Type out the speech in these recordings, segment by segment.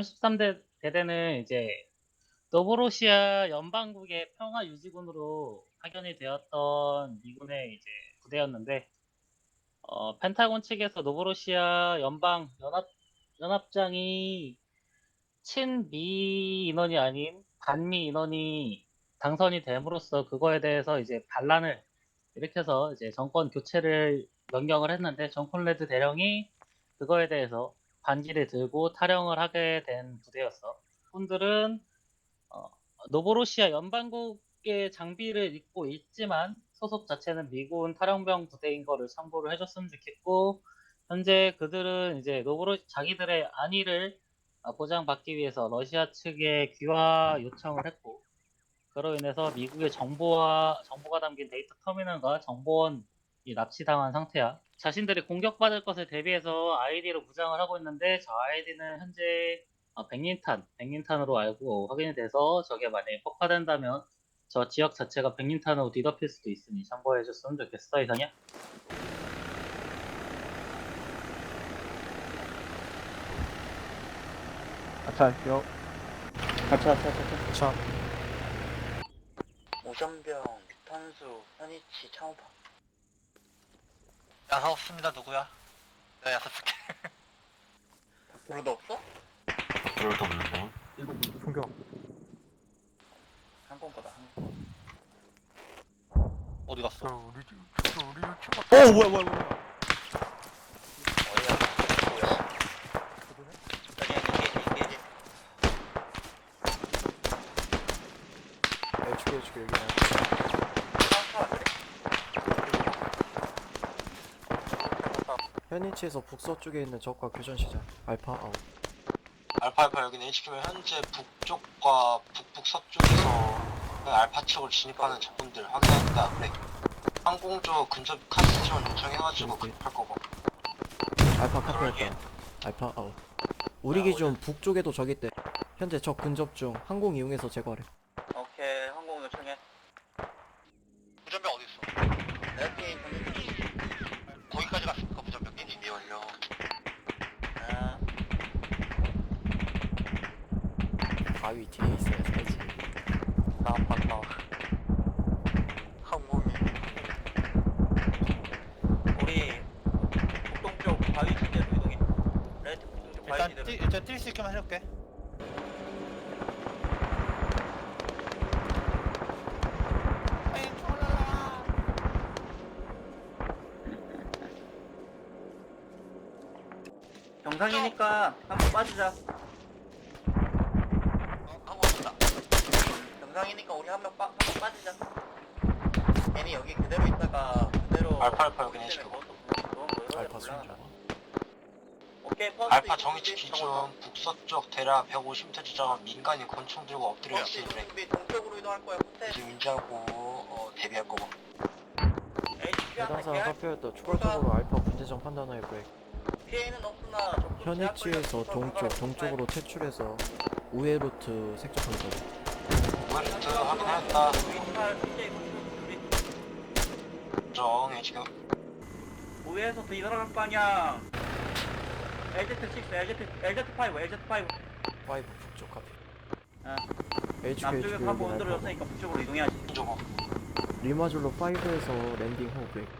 33대 대대는 이제 노보로시아 연방국의 평화 유지군으로 파견이 되었던 미군의 이제 부대였는데 어, 펜타곤 측에서 노보로시아 연방 연합 연합장이 친미 인원이 아닌 반미 인원이 당선이 됨으로써 그거에 대해서 이제 반란을 일으켜서 이제 정권 교체를 명령을 했는데 정콘레드 대령이 그거에 대해서 반기를 들고 탈영을 하게 된 부대였어. 분들은 어, 노보로시아 연방국의 장비를 입고 있지만 소속 자체는 미군 탈영병 부대인 거를 참고를 해줬으면 좋겠고 현재 그들은 이제 노보로 자기들의 안위를 어, 보장받기 위해서 러시아 측에 귀화 요청을 했고 그로 인해서 미국의 정보와 정보가 담긴 데이터 터미널과 정보원 이 납치당한 상태야. 자신들이 공격받을 것을 대비해서 아이디로 무장을 하고 있는데 저 아이디는 현재 어, 백린탄, 백린탄으로 알고 확인이 돼서 저게 만약에 폭파된다면 저 지역 자체가 백린탄으로 뒤덮일 수도 있으니 참고해 줬으면 좋겠어 이상이야. 아차 요 아차 아차 아차 자, 오전병, 탄수, 현이치, 창호파. 야사 없습니다. 누구야? 네, 야사 쓸게. 밖으로도 없어? 그럴도 없는데. 풍경 항공 거다. 항공. 어디 갔어? 우리 우리 어 뭐야 뭐야 뭐야? 여기 여기 여기 여기. HQ HQ 여기 창호파 그래? 현위치에서 북서쪽에 있는 적과 교전 시작 알파 아웃 알파알파 여기는 HQ면 현재 북쪽과 북북 서쪽에서 그 알파 측으로 진입하는 적군들 확인했다. 그래. 항공조 근접 카스 지원 요청해가지고 오케이. 급할 거고. 알파 카피했다 알파 아웃 우리 기준 북쪽에도 적이 있대 현재 적 근접 중 항공 이용해서 제거하래 오케이 항공 요청해. 부전병 어디 있어? 레드팀 현이치. 거기까지 갔습니까? 부전병이? 이미 완료. 아, 바위 뒤에 있어야 살지 나 봤다. 항공이. 우리 북동쪽 바위 지대로 이동해. 레드 북동쪽 바위 일단. 뛰, 일단 뛸 수 있게만 해볼게. 정상이니까 한번 빠지자. 어, 항공 왔다. 정상이니까 우리 한 명 빠, 빠지자. 괜히 여기 그대로 있다가 그대로. 알파, 알파 여기는 때문에 지금. 그것도 그런 거 이러다 알파 적어 오케이 퍼스트 알파 준비, 기준 정원. 북서쪽 대략 150m 지점 민간인 권총 들고 엎드려 이동 그래. 준비 동쪽으로 이동할 거야 호텔. 지금 인지하고 어, 대비할 거고. HQ 한테 해당사가 계약 카피했다 추가적으로 알파 분대장 판단할 거야 피해는 없으나 적극 현위치에서 동쪽 동쪽으로 퇴출해서 우회 루트 색적한 거 야 우회루트 확인하였다. 위치할 PJ 준비. 정 HQ. 우회에서 더 이동할 거 아니야. LZ6, LZ, LZ5, LZ5. 5 북쪽 카피 아, HQ 남쪽에 HQ 가고 여기 알파 온들어졌으니까 북쪽으로 이동해야지. 저거. 리마줄로 5에서 랜딩 후 브레이크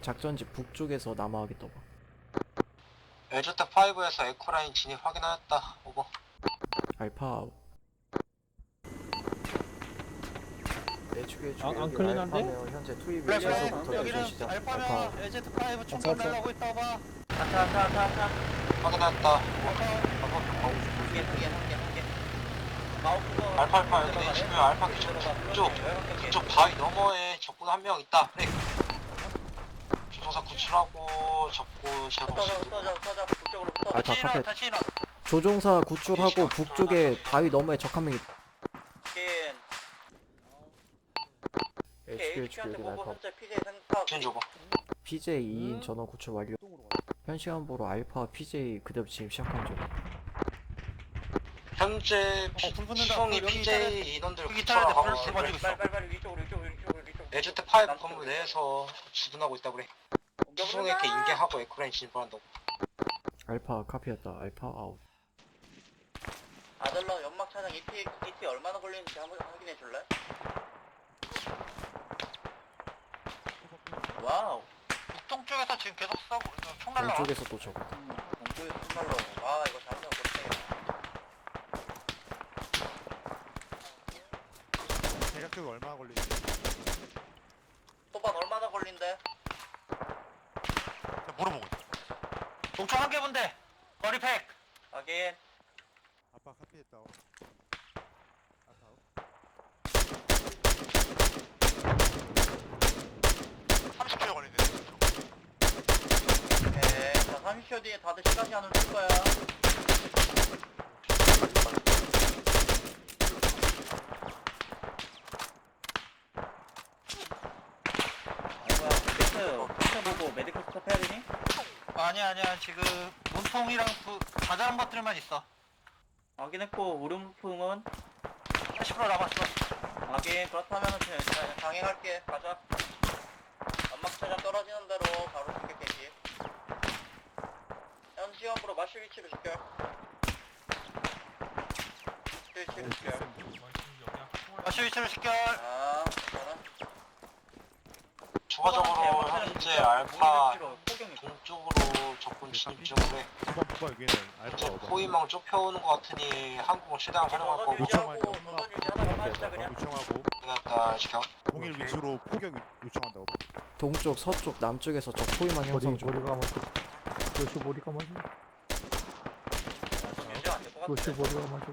작전지 북쪽에서 남하하게 떠봐 LZ5에서 에코라인 진입 확인하였다. 오버. 알파 아웃 HQ 안- 클린한데? 알파면 현재 투입 그래, 그래. 위치에서부터 교전 여기는 시작 알파면 알파 LZ5 총격 아차, 아차. 날라고 있다 봐. 아차, 아차, 아차, 아차. 확인하였다. 한 개, 한 개, 한 개, 한 개. 마우스가 알파 알파 여기는 들어가네. HQ 알파 기준 들어가, 북쪽. 들어가, 열한 개. 북쪽 바위 너머에 적군 한 명 있다. 그래. 조종사 구출하고 적군. 북쪽으로 붙어. 알파 다시 다시. 조종사 구출하고 북쪽에 바위 너머에 적 한 명 있다 긴. HQ HQ HQ 한테 여기 보고 알파 현재 PJ 생각. 진 줘봐. PJ 2인 전원 구출 완료 현 시간보로 알파 PJ 그대로 진입 시작한 중 현재 어, 불 붙는다. 수송이 여기 PJ 인원들 여기. 구출하고 불 있어. 빨리, 빨리, 빨리 위쪽으로, 위쪽으로, 위쪽으로, 위쪽으로. LZ5 건물 내에서 주둔하고 있다 그래. 한다. 인계하고 에코라인 진입을 한다고. 알파 카피였다 알파 아웃 아들러 연막 차량 ET, ET 얼마나 걸리는지 한번 확인해 줄래? 와우. 북동 쪽에서 지금 계속 쏘고 총 날라와. 왼쪽에서 또 저거 공구에 정말로 와 이거 잘못 못해. 대략적으로 얼마나 걸리지? 소반 얼마나 걸린대? 제가 물어보고 있어. 동쪽 한 개 분대. 거리 팩. 확인. 아빠 카피했다. 아빠. 30초 걸리네. 오케이. 자 30초 뒤에 다들 시간 제한을 줄 거야. 아이고야, 보고 스톱 해야 되니? 아니야 아니야 지금 문통이랑 그 자잘한 것들만 있어. 확인했고, 우름풍은 80% 남았어. 확인. 그렇다면 그냥 강행할게. 가자. 연막차장 떨어지는 대로 바로 공격해지. 현 시험으로 마실 위치를 줄게. 위치를 줄게. 마시 위치를 식결. 아, 괜찮아. 추가적으로 현재 알파 동쪽으로 적군 진입 중에 후반 후반 여기는 알파 이제 오버. 포위망 좁혀오는 것 같으니 항공을 최대한 활용할 거고 유지하고 요청만 노선 유지하다가 빠지자 그냥. 요청하고 그러니까 지금 동일 위치로 포격 요- 요청한다. 오버. 동쪽 서쪽 남쪽에서 저 포위망 형성 중 머리가 맞아. 도시 머리가 맞아. 안될것. 도시 머리가 맞아.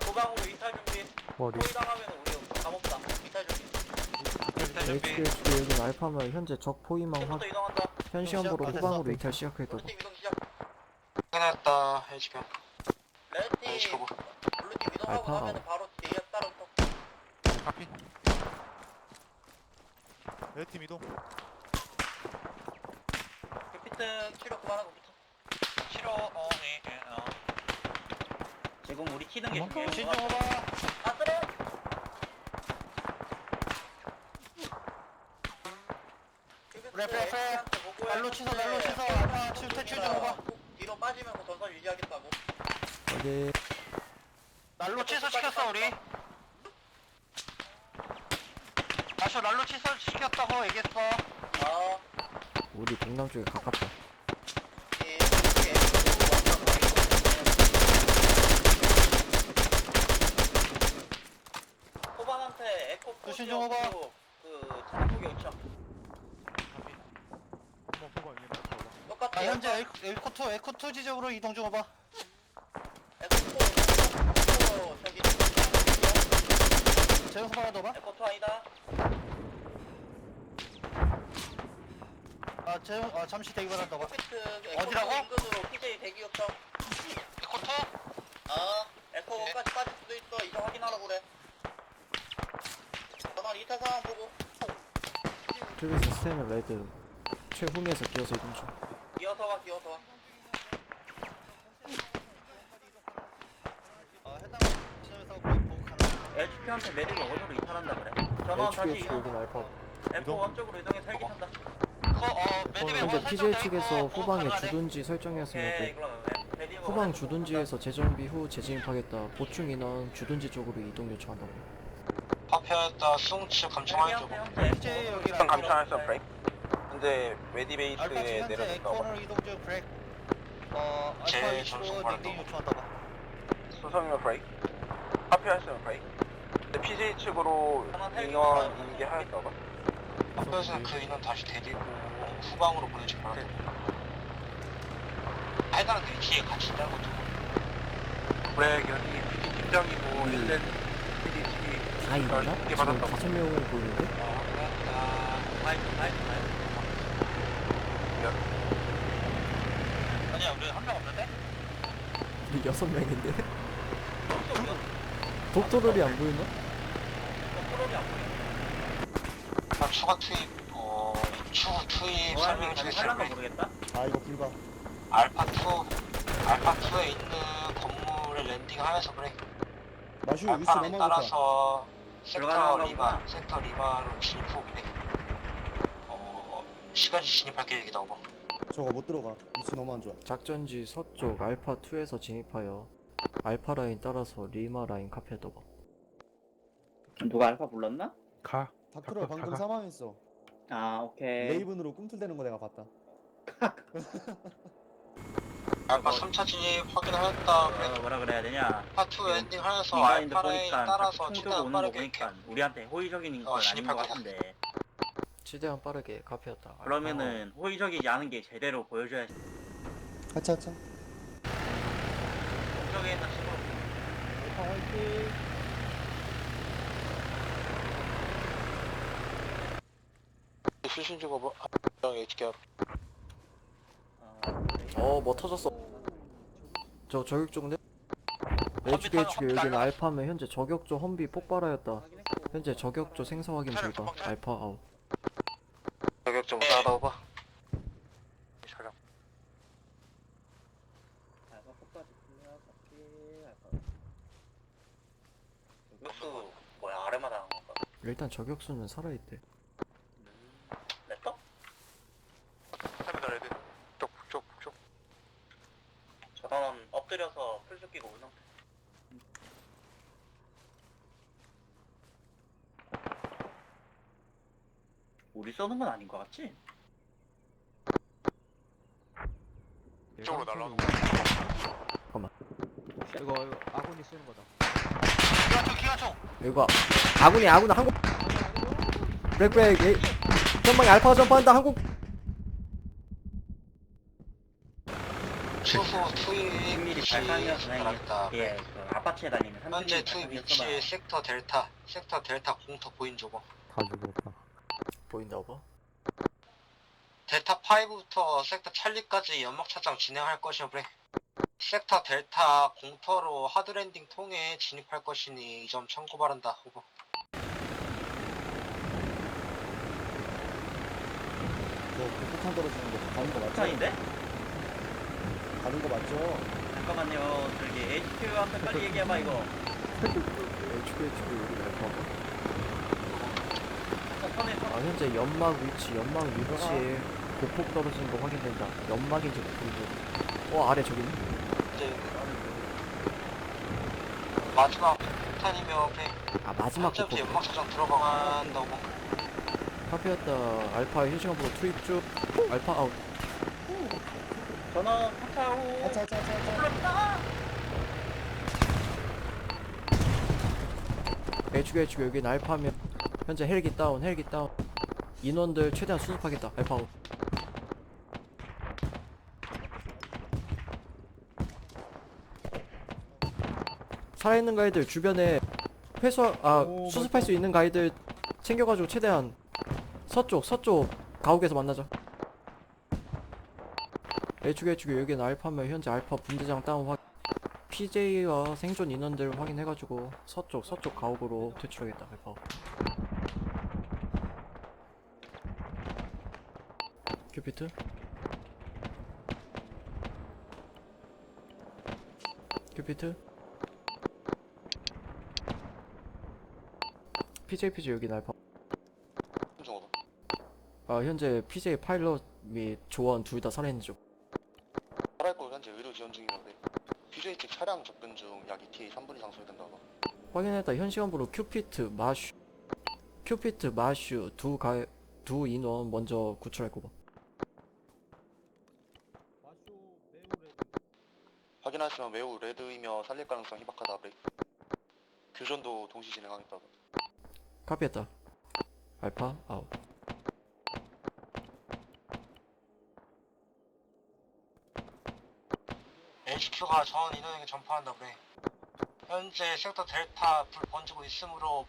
소방으로 이탈 준비. 머리. 포위 당하면 우리 감옥다. 이탈 준비. HQHQ 여긴 알파면 현재 적 포위망 확 이동한다. 현시험으로 시작. 후방으로 이탈 시작했다고 블루팀 이동 시작. 확인했다 지금 레드팀 HQ 블루팀 이동하고 알파. 나면 바로 뒤에 따라붙어. 카피. 레드팀 이동. 빅피트 치료 그만하고 붙어. 치료 어 예, 예, 어. 지금 우리 튀는 게 중요해. 신종 오바. 아, 쓰레! 그래, 그래, 그래. 날로 치서, 날로 치서. 알파 칠 퇴출 좀 오바. 뒤로 빠지면서 전선 유지하겠다고. 날로 취소 시켰어 우리. 마쇼 날로 취소 시켰다고 얘기했어. 아, 우리 동남 쪽에 가깝다 이, 소방한테 에코 조심 좀 해봐. 그. 똑같아. 아, 현재 엘- 엘코투 엘코투 지점으로 이동 중 오바. 에코 에코 저기 제우 후방에 넣어봐. 에코 투 아니다. 아 제우 아 잠시 대기 바란다 봐. 빅피트 에코 어디라고? 인근으로 PJ 대기 요청. 엘코투? 아, 에코까지 빠질 수도 있어. 이제 확인하라고 그래. 전화 이탈 상황 보고 저기서 스테는 레드 최후미에서 기어서 이동 중 기어서 와, 기어서 와. 어 해당 지점에서. HQ한테 메딕을 원으로 이탈한다 그래. 전화 다시 알파 F 원쪽으로 이동해서 헬기 탄다. 현재 PJ 측에서 후방에 주둔지 설정했으면 후방 주둔지에서 재정비 후 재진입하겠다. 보충 인원 주둔지 쪽으로 이동 요청한다고 파편했다. 수응치 감청하는 중 PJ 여기랑 일단 감청했어, 브레이크. 근데 현재 에코너 이동 중 브렉. 어 알파 제 전송 요청한다 봐. 수성이면 브레이크. 파피했으면 브레이크. 근데 PJ 측으로 인원 인계하였다가 파편에서는 그 인원 다시 데리고 후방으로 보내지 말고 해당 위치에 같이 있다는 것도 브레이크 여기 팀장이고 일렌 PDC 다 있나? 이게 지금 받았다고. 다섯 명을 보이는데? 어, 확인했다 마이크, 마이크, 마이크. 아니야 우리 한 명 없는데? 우리 여섯 명인데? 독도롤이 안 보이나? 프로이 안 보여. 아, 추가 투입 어 추후 투입 설명 뭐하는 중에 할란가 있을 모르겠다. 아 이거 불가. 알파 2 알파 2에 있는 건물에 랜딩하면서 그래 마슈 위치 알파에. 따라서 섹터 들어가는 거구나. 섹터 리마로 진입 후 그래 어 시간이 진입할 계획이다 오버 저거 못 들어가. 위치 너무 안 좋아. 작전지 서쪽 알파 2에서 진입하여 알파 라인 따라서 리마 라인 카페 떠봐 누가 알파 불렀나? 가. 닥터가 닥터 방금 다가. 사망했어. 아 오케이 레이븐으로 꿈틀대는 거 내가 봤다. 알파 3차 진입 확인하였다. 그래. 어, 뭐라 그래야 되냐? 파트 엔딩 하여서 민간인들 알파 라인 보니까 따라서 총 최대한 오는 거 빠르게 보니까 우리한테 호의적인 어, 건 아닌 것 같은데 최대한 빠르게 카페였다 알파 그러면은 호의적이지 않은 게 제대로 보여줘야 지 하차 하차. 있는 식으로 실신 주고 형 HK 어뭐 터졌어. 저 저격종인데? HQ HQ 여기는 알파면 현재 저격조 험비 폭발하였다. 현재 저격조 생사 확인 불가. 알파 아웃 저격 좀. 촬영. 뭐야 한 건가? 일단 저격수는 살아있대 랩터? 카메라 레드. 북쪽 북쪽 북쪽. 저는 엎드려서 풀숲 끼고 온 상태 우리 쏘는 건 아닌 것 같지? 이쪽으로 날라오는 이거 이거 아군이 쓰는 거다. 기관총 기관총. 이거 아군이 아군 한국 브렉 브렉 전방에 알파가 점프한다 한국 추후 투입 10mm 위치 발산이어서 바랍니다. 예, 그 아파트에 다니는 30mm 현재 투입. 위치 섹터 델타, 섹터 델타 공터 보인 주고. 보인다 오버 델타 5부터 섹터 찰리까지 연막 차장 진행할 것이오 그래. 섹터 델타 공터로 하드랜딩 통해 진입할 것이니 이 점 참고 바란다. 오버. 저 폭탄 떨어지는 거 가는 거 맞죠? 폭탄인데? 가는 거 맞죠? 잠깐만요. 저기 HQ한테 빨리 얘기해봐 이거. HQ HQ 여기 턴에 아 현재 연막 위치 연막 위치에 보폭 떨어지는 거 확인된다. 연막인지 보폭인지 어 아래 저기 있네. 이제 마지막 폭탄이며. 아 마지막 현재부터 보폭. 연막 차장 들어간다고. 카피였다. 알파 1시간부로 투입 중 알파 아웃 하차 후 하차 하차 하차 하차. HQ HQ 여기는 알파면 현재 헬기 다운 헬기 다운 인원들 최대한 수습하겠다 알파 아웃 살아있는 가이들 주변에 회수 아 오, 수습할. 수 있는 가이들 챙겨가지고 최대한 서쪽 서쪽 가옥에서 만나자 HQ 여기는 알파면 현재 알파 분대장 다운 확 PJ와 생존 인원들 확인해가지고 서쪽 서쪽 가옥으로 퇴출하겠다 알파 큐피트? 큐피트? PJ PJ 여기는 알파 아 현재 PJ 파일럿 및 조원 둘 다 살아있는 중 살아있고 현재 의료 지원 중이었는데 차량 접근 중약 ETA 3분 이상 소요된다고. 확인했다. 현 시간부로 큐피트, 마슈, 큐피트, 마슈 두 가, 두 인원 먼저 구출할 거봐. 확인하시면 매우 레드이며 살릴 가능성 희박하다 브레이크. 교전도 동시 진행하겠다고. 카피했다. 알파 아웃. HQ가 전 인원에게 전파한다 그래. 현재 섹터 델타 불 번지고 있으므로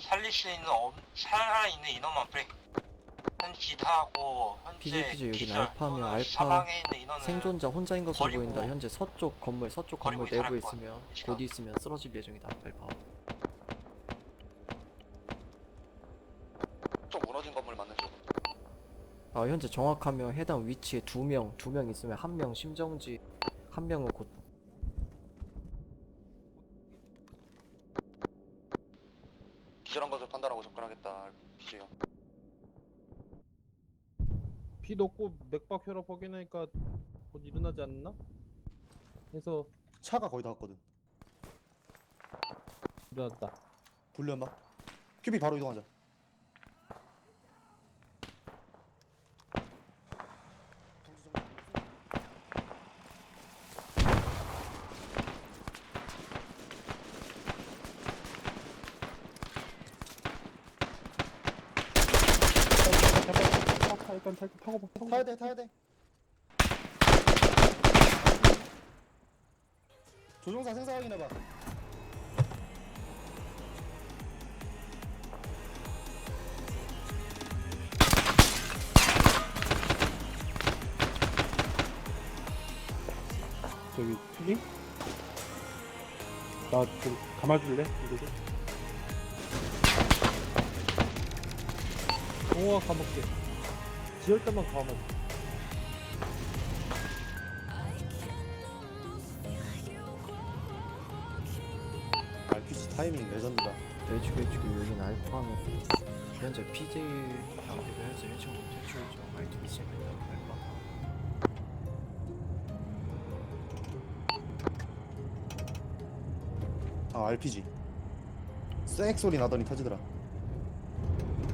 살릴 수 있는 엄, 살아있는 인원만 그래. 현재 기타하고 현재 PJ, PJ 여기는 기절 알파며 또는 알파 사방에 있는 인원은 생존자 혼자인 것으로 버리고 보인다. 현재 서쪽 건물, 서쪽 버리고 건물 내부에 이탈할 있으며 시간. 곧 있으면 쓰러질 예정이다. 알파. 좀 무너진 건물 맞는 쪽. 아 현재 정확하면 해당 위치에 두 명, 두 명 있으면 한 명 심정지, 한 명은 곧 기절한 것을 판단하고 접근하겠다. 형. 피 넣고 맥박 혈압 확인하니까 곧 일어나지 않나? 해서 차가 거의 다 왔거든. 들어왔다. 불려마. 큐비 바로 이동하자. 일단 탈 타고 봐. 타고 타야 돼, 타야 돼. 조종사 생사 확인해봐. 저기 튀기? 나좀 감아줄래? 이거 오 감을게 지을 때만 감아 RPG 타이밍 레전드다. HQ HQ 여긴 알파면 현재 PJ 단계가 현재 1층 대출 중 RTB 시작했다 알파 아, RPG. 쌔 소리 나더니 터지더라.